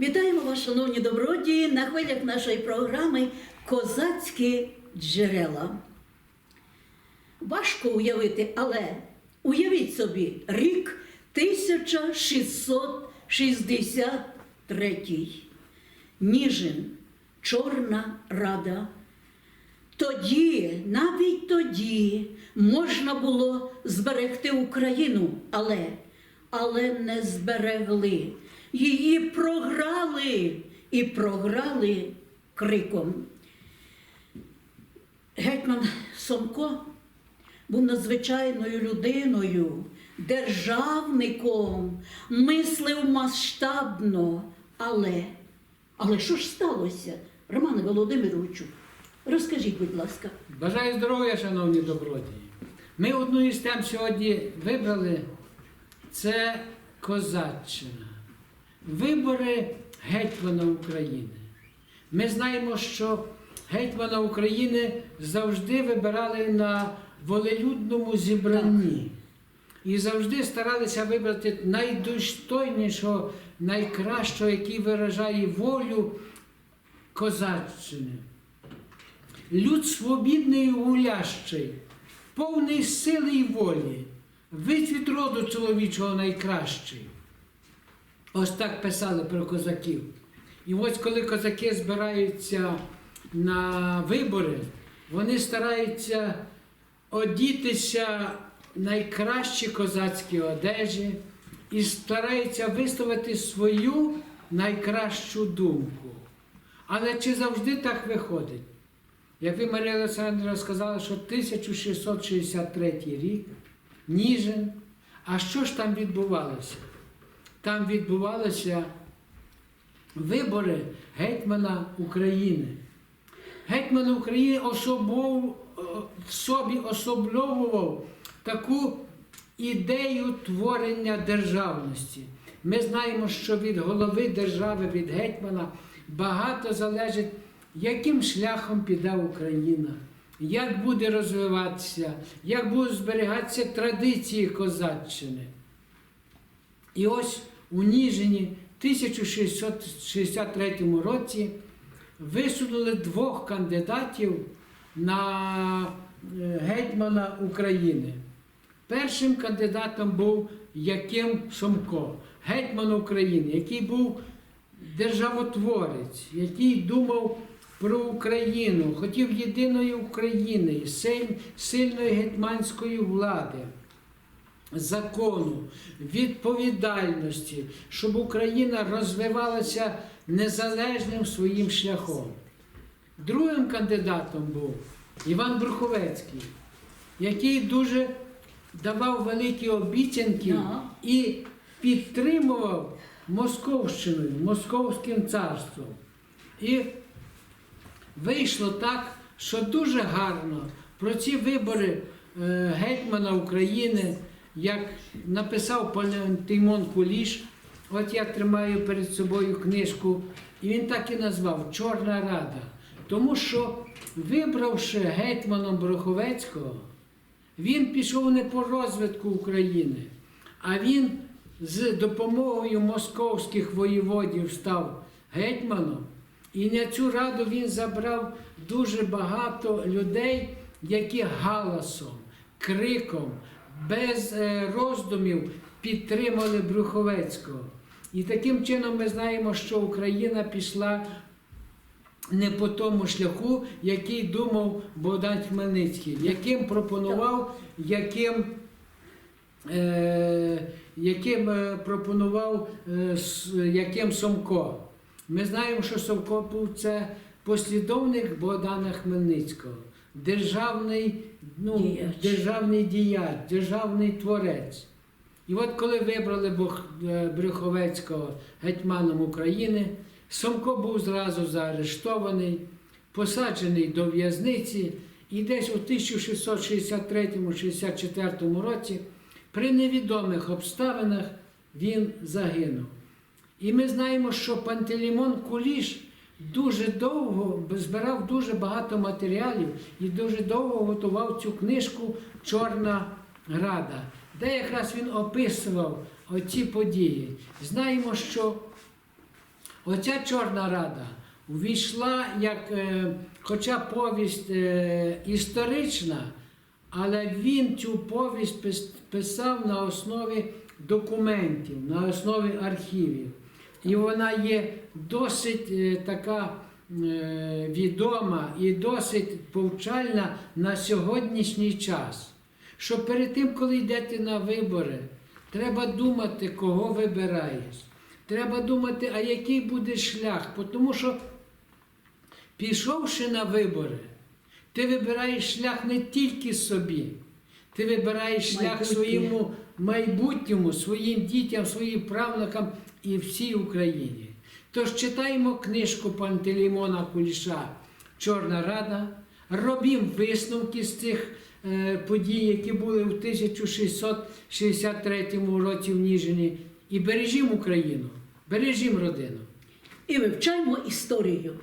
Вітаємо вас, шановні добродії, на хвилях нашої програми Козацькі джерела. Важко уявити, але уявіть собі, рік 1663. Ніжин, Чорна Рада. Тоді, навіть тоді, можна було зберегти Україну, але, але не зберегли. Її програли і програли криком. Гетьман Сомко був надзвичайною людиною, державником, мислив масштабно. Але, але що ж сталося, Романе Володимировичу? Розкажіть, будь ласка. Бажаю здоров'я, шановні добродії. Ми одну із тем сьогодні вибрали це Козаччина. Вибори гетьмана України. Ми знаємо, що гетьмана України завжди вибирали на волелюдному зібранні. І завжди старалися вибрати найдостойнішого, найкращого, який виражає волю козаччини. Люд свобідний і гулящий, повний сили й волі, вицвіт роду чоловічого найкращий. Ось так писали про козаків. І ось коли козаки збираються на вибори, вони стараються одітися найкращі козацькі одежі і стараються висловити свою найкращу думку. Але чи завжди так виходить? Як ви, Марія Олександровна, сказали, що 1663 рік, Ніжин. А що ж там відбувалося? Там відбувалися вибори гетьмана України. Гетьман України особов, в собі особлював таку ідею творення державності. Ми знаємо, що від голови держави, від гетьмана багато залежить, яким шляхом піде Україна, як буде розвиватися, як будуть зберігатися традиції козаччини. І ось у Ніжині в 1663 році висунули двох кандидатів на е, гетьмана України. Першим кандидатом був Яким Шомко, гетьман України, який був державотворець, який думав про Україну, хотів єдиної України, сильної гетьманської влади, закону, відповідальності, щоб Україна розвивалася незалежним своїм шляхом. Другим кандидатом був Іван Бруховецький, який дуже давав великі обіцянки і підтримував Московщиною, Московським царством. І вийшло так, що дуже гарно про ці вибори е, гетьмана України, як написав Пантелеймон Куліш, от я тримаю перед собою книжку, і він так і назвав Чорна Рада. Тому що, вибравши гетьманом Броховецького, він пішов не по розвитку України, а він з допомогою московських воєводів став гетьманом. І на цю раду він забрав дуже багато людей, які галасом, криком, без е, роздумів підтримали Брюховецького. І таким чином ми знаємо, що Україна пішла не по тому шляху, який думав Богдан Хмельницький, яким пропонував, яким, е, яким е, пропонував е, яким Сомко. Ми знаємо, що Сомко був це послідовник Богдана Хмельницького, державний, ну, Діяч. державний діяч, державний творець. І от коли вибрали е, Брюховецького гетьманом України, Сомко був зразу заарештований, посаджений до в'язниці, і десь у 1663-64 році при невідомих обставинах він загинув. І ми знаємо, що Пантелеймон Куліш дуже довго збирав дуже багато матеріалів і дуже довго готував цю книжку Чорна Града, де якраз він описував оці події. Знаємо, що Оця Чорна Рада увійшла як, е, хоча повість е, історична, але він цю повість писав на основі документів, на основі архівів. І вона є досить е, така е, відома і досить повчальна на сьогоднішній час. Що перед тим, коли йдете на вибори, треба думати, кого вибираєш. Треба думати, а який буде шлях. Тому що, пішовши на вибори, ти вибираєш шлях не тільки собі, ти вибираєш шлях своєму майбутньому, своїм дітям, своїм правнукам і всій Україні. Тож читаємо книжку Пантелеймона Куліша Чорна Рада, робімо висновки з цих е, подій, які були в 1663 році в Ніжині, і бережімо Україну, бережімо родину. І вивчаємо історію.